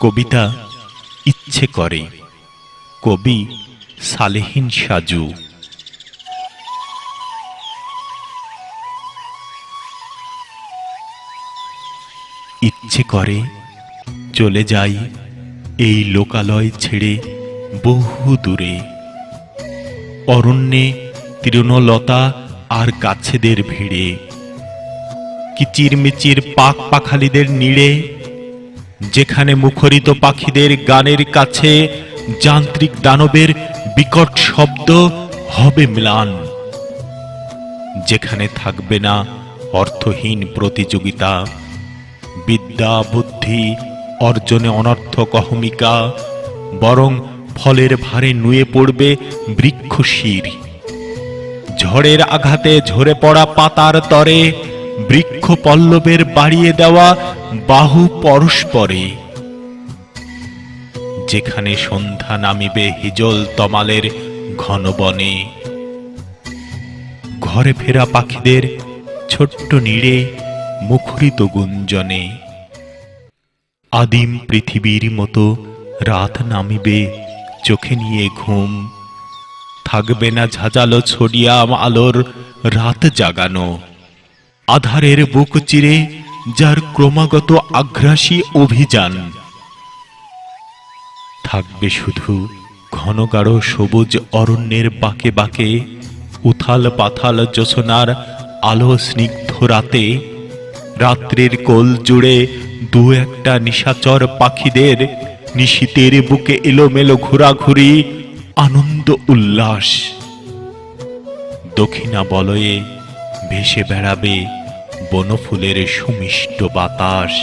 কবিতা ইচ্ছে করে। কবি সালেহিন সাজু। ইচ্ছে করে চলে যাই এই লোকালয় ছেড়ে বহু দূরে। অরণ্যে তৃণলতা আর গাছেদের ভিড়ে। কিচিরমিচির পাক পাখালিদের নিড়ে যেখানে মুখরিত পাখিদের গানের কাছে যান্ত্রিক দানবের বিকট শব্দ হবে ম্লান। যেখানে থাকবে না অর্থহীন প্রতিযোগিতা, বিদ্যা, বুদ্ধি, অর্জনে অনর্থক অহমিকা, বরং ফলের ভারে নুয়ে পড়বে বৃক্ষ শির ঝড়ের আঘাতে ঝরে পড়া পাতার তরে বৃক্ষ পল্লবের বাড়িয়ে দেওয়া বাহু পরস্পরে যেখানে সন্ধ্যা নামিবে হিজল তমালের ঘন বনে। ঘরে ফেরা পাখিদের ছোট্ট নীড়ে মুখরিত গুঞ্জনে। আদিম পৃথিবীর মতো রাত নামিবে চোখে নিয়ে ঘুম। থাকবে না ঝাঁঝালো ছড়িয়া আলোর রাত জাগানো। আধারের বুক চিরে যার ক্রমাগত আগ্রাসী অভিযান। থাকবে শুধু ঘন গাঢ় সবুজ অরণ্যের বাঁকে বাঁকে, উথাল পাথাল জোছনার আলো স্নিগ্ধ রাতে, রাত্রির কোল জুড়ে দু একটা নিশাচর পাখিদের নিশীতের বুকে এলোমেলো ঘোরাঘুরি, আনন্দ উল্লাস। দক্ষিণা বলয়ে ভেসে বেড়াবে বনফুলের সুমিষ্ট বাতাস।